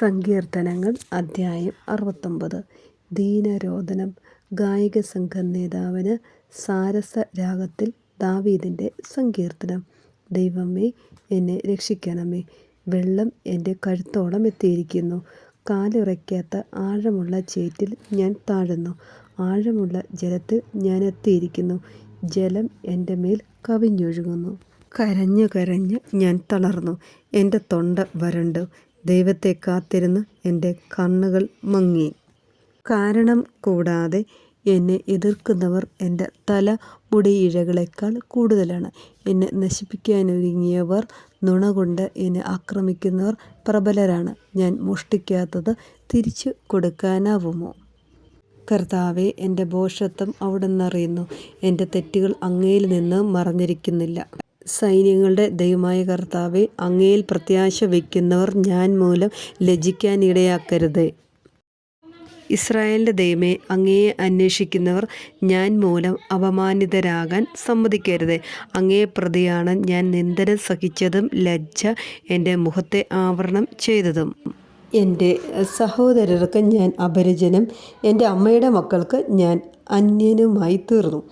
സങ്കീർത്തനങ്ങൾ അധ്യായം അറുപത്തൊമ്പത്. ദീനരോധനം ഗായിക സംഘം നേതാവിന് സാരസ രാഗത്തിൽ ദാവീദിന്റെ സങ്കീർത്തനം. ദൈവമേ എന്നെ രക്ഷിക്കണമേ. വെള്ളം എന്റെ കഴുത്തോളം എത്തിയിരിക്കുന്നു. കാലുറയ്ക്കാത്ത ആഴമുള്ള ചേറ്റിൽ ഞാൻ താഴുന്നു. ആഴമുള്ള ജലത്തിൽ ഞാൻ എത്തിയിരിക്കുന്നു. ജലം എന്റെ മേൽ കവിഞ്ഞൊഴുകുന്നു. കരഞ്ഞു കരഞ്ഞ് ഞാൻ തളർന്നു. എന്റെ തൊണ്ട വരണ്ടു. ദൈവത്തെ കാത്തിരുന്ന് എന്റെ കണ്ണുകൾ മങ്ങി. കാരണം കൂടാതെ എന്നെ എതിർക്കുന്നവർ എന്റെ തല മുടിയിഴകളേക്കാൾ കൂടുതലാണ്. എന്നെ നശിപ്പിക്കാനൊരുങ്ങിയവർ നുണ കൊണ്ട് എന്നെ ആക്രമിക്കുന്നവർ പ്രബലരാണ്. ഞാൻ മോഷ്ടിക്കാത്തത് തിരിച്ചു കൊടുക്കാനാവുമോ? കർത്താവെ എന്റെ ഭോഷത്വം അവിടുന്ന് അറിയുന്നു എന്റെ തെറ്റുകൾ അങ്ങയിൽ നിന്ന് മറഞ്ഞിരിക്കുന്നില്ല. സൈന്യങ്ങളുടെ ദൈവമായ കർത്താവെ അങ്ങയിൽ പ്രത്യാശ വയ്ക്കുന്നവർ ഞാൻ മൂലം ലജ്ജിക്കാനിടയാക്കരുത്. ഇസ്രായേലിന്റെ ദൈവമേ അങ്ങയെ അന്വേഷിക്കുന്നവർ ഞാൻ മൂലം അപമാനിതരാകാൻ സമ്മതിക്കരുത്. അങ്ങയെ പ്രതിയാണ് ഞാൻ നിന്ദനം സഹിച്ചതും ലജ്ജ എന്റെ മുഖത്തെ ആവരണം ചെയ്തതും. എന്റെ സഹോദരർക്ക് ഞാൻ അപരിചനം എന്റെ അമ്മയുടെ മക്കൾക്ക് ഞാൻ അന്യനുമായി തീർന്നു.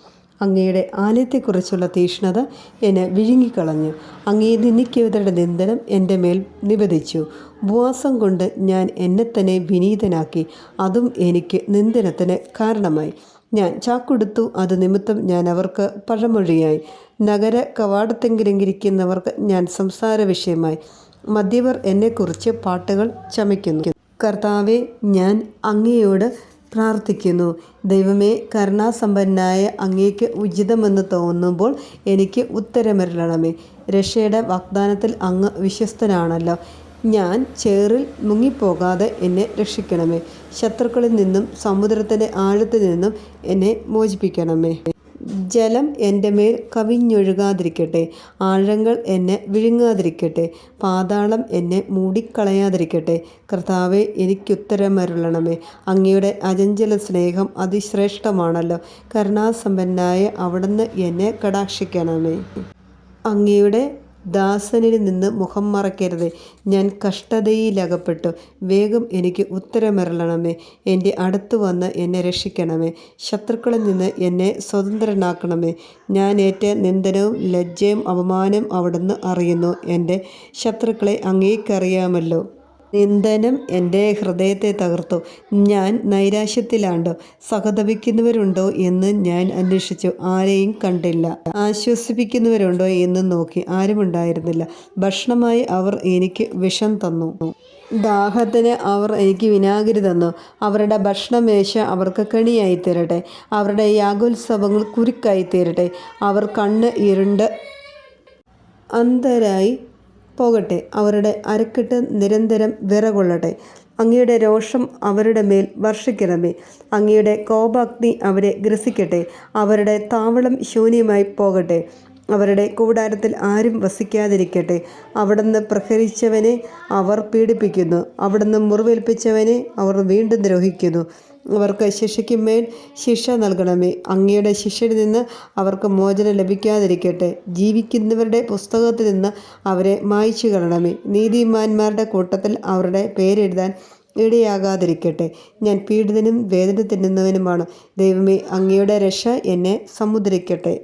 അങ്ങയുടെ ആലയത്തെക്കുറിച്ചുള്ള തീഷ്ണത എന്നെ വിഴുങ്ങിക്കളഞ്ഞു. അങ്ങയെ നിന്ദിക്കുന്നവരുടെ നിന്ദനം എന്റെ മേൽ നിവേദിച്ചു. ഉപവാസം കൊണ്ട് ഞാൻ എന്നെ തന്നെ വിനീതനാക്കി. അതും എനിക്ക് നിന്ദനത്തിന് കാരണമായി. ഞാൻ ചാക്കൊടുത്തു. അത് നിമിത്തം ഞാൻ അവർക്ക് പഴമൊഴിയായി. നഗര കവാടത്തെങ്കിലെങ്കിരിക്കുന്നവർക്ക് ഞാൻ സംസാര വിഷയമായി. മദ്യവർ എന്നെക്കുറിച്ച് പാട്ടുകൾ ചമയ്ക്കുന്നു കർത്താവെ ഞാൻ അങ്ങയോട് പ്രാർത്ഥിക്കുന്നു. ദൈവമേ കരുണാസമ്പന്നായ അങ്ങേക്ക് ഉചിതമെന്ന് തോന്നുമ്പോൾ എനിക്ക് ഉത്തരമരുളണമേ. രക്ഷയുടെ വാഗ്ദാനത്തിൽ അങ്ങ് വിശ്വസ്തനാണല്ലോ. ഞാൻ ചേറിൽ മുങ്ങിപ്പോകാതെ എന്നെ രക്ഷിക്കണമേ. ശത്രുക്കളിൽ നിന്നും സമുദ്രത്തിന്റെ ആഴത്തിൽ നിന്നും എന്നെ മോചിപ്പിക്കണമേ. ജലം എന്റെ മേൽ കവിഞ്ഞൊഴുകാതിരിക്കട്ടെ. ആഴങ്ങൾ എന്നെ വിഴുങ്ങാതിരിക്കട്ടെ. പാതാളം എന്നെ മൂടിക്കളയാതിരിക്കട്ടെ. കർത്താവെ എനിക്കുത്തരമരുളണമേ. അങ്ങയുടെ അജഞ്ചല സ്നേഹം അതിശ്രേഷ്ഠമാണല്ലോ. കരുണാസമ്പന്നായ അവിടുന്ന് എന്നെ കടാക്ഷിക്കണമേ. അങ്ങയുടെ ദാസനിൽ നിന്ന് മുഖം മറക്കരുത്. ഞാൻ കഷ്ടതയിലകപ്പെട്ടു. വേഗം എനിക്ക് ഉത്തരമിറളണമേ എന്റെ അടുത്ത് വന്ന് എന്നെ രക്ഷിക്കണമേ. ശത്രുക്കളിൽ നിന്ന് എന്നെ സ്വതന്ത്രനാക്കണമേ. ഞാൻ ഏറ്റ നിന്ദനവും ലജ്ജയും അപമാനം അവിടുന്ന് അറിയുന്നു. എന്റെ ശത്രുക്കളെ അങ്ങേക്കറിയാമല്ലോ. നിന്ദനം എന്റെ ഹൃദയത്തെ തകർത്തു. ഞാൻ നൈരാശ്യത്തിലാണ്ടോ? സഹതപിക്കുന്നവരുണ്ടോ എന്ന് ഞാൻ അന്വേഷിച്ചു. ആരെയും കണ്ടില്ല. ആശ്വസിപ്പിക്കുന്നവരുണ്ടോ എന്ന് നോക്കി. ആരുമുണ്ടായിരുന്നില്ല. ഭക്ഷണമായി അവർ എനിക്ക് വിഷം തന്നു. ദാഹത്തിന് അവർ എനിക്ക് വിനാഗിരി തന്നു. അവരുടെ ഭക്ഷണമേശ അവർക്ക് കണിയായി തീരട്ടെ അവരുടെ യാഗോത്സവങ്ങൾ കുരുക്കായി തീരട്ടെ അവർ കണ്ണ് ഇരുണ്ട് അന്ധരായി പോകട്ടെ അവരുടെ അരക്കെട്ട് നിരന്തരം വിറകൊള്ളട്ടെ. അങ്ങയുടെ രോഷം അവരുടെ മേൽ വർഷിക്കണമേ. അങ്ങയുടെ കോപാഗ്നി അവരെ ഗ്രസിക്കട്ടെ. അവരുടെ താവളം ശൂന്യമായി പോകട്ടെ. അവരുടെ കൂടാരത്തിൽ ആരും വസിക്കാതിരിക്കട്ടെ. അവിടുന്ന് പ്രഹരിച്ചവനെ അവർ പീഡിപ്പിക്കുന്നു. അവിടുന്ന് മുറിവേൽപ്പിച്ചവനെ അവർ വീണ്ടും ദ്രോഹിക്കുന്നു. അവർക്ക് ശിക്ഷയ്ക്കുമേൽ ശിക്ഷ നൽകണമേ. അങ്ങയുടെ ശിക്ഷയിൽ നിന്ന് അവർക്ക് മോചനം ലഭിക്കാതിരിക്കട്ടെ. ജീവിക്കുന്നവരുടെ പുസ്തകത്തിൽ നിന്ന് അവരെ മായ്ച്ചു കളണമേ. നീതിമാന്മാരുടെ കൂട്ടത്തിൽ അവരുടെ പേരെഴുതാൻ ഇടയാകാതിരിക്കട്ടെ. ഞാൻ പീഡിതനും വേദന തിന്നുന്നവനുമാണ്. ദൈവമേ അങ്ങയുടെ രക്ഷ എന്നെ സമുദ്രിക്കട്ടെ.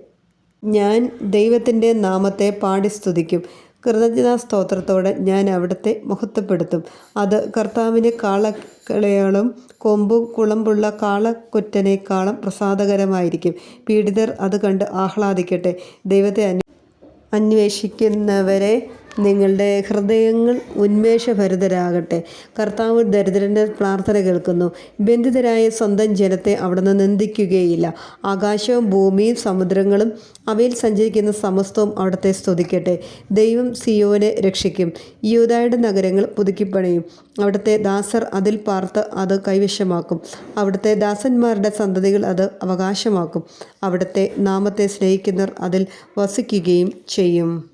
ഞാൻ ദൈവത്തിന്റെ നാമത്തെ പാടി സ്തുതിക്കും. കൃതജ്ഞതാ സ്തോത്രത്തോടെ ഞാൻ അവിടുത്തെ മഹത്വപ്പെടുത്തും. അത് കർത്താവിന് കാളക്കളയാളും കൊമ്പും കുളമ്പുള്ള കാളക്കുറ്റനേക്കാളും പ്രസാദകരമായിരിക്കും. പീഡിതർ അത് കണ്ട് ആഹ്ലാദിക്കട്ടെ. ദൈവത്തെ അന്വേഷിക്കുന്നവരെ നിങ്ങളുടെ ഹൃദയങ്ങൾ ഉന്മേഷഭരിതരാകട്ടെ. കർത്താവ് ദരിദ്രന്റെ പ്രാർത്ഥന കേൾക്കുന്നു. ബന്ധിതരായ സ്വന്തം ജനത്തെ അവിടുന്ന് നിന്ദിക്കുകയില്ല. ആകാശവും ഭൂമിയും സമുദ്രങ്ങളും അവയിൽ സഞ്ചരിക്കുന്ന സമസ്തവും അവിടുത്തെ സ്തുതിക്കട്ടെ. ദൈവം സിയോനെ രക്ഷിക്കും. യൂതായുടെ നഗരങ്ങൾ പുതുക്കിപ്പണിയും. അവിടുത്തെ ദാസർ അതിൽ പാർത്ത് അത് കൈവശമാക്കും. അവിടുത്തെ ദാസന്മാരുടെ സന്തതികൾ അത് അവകാശമാക്കും. അവിടുത്തെ നാമത്തെ സ്നേഹിക്കുന്നവർ അതിൽ വസിക്കുകയും ചെയ്യും.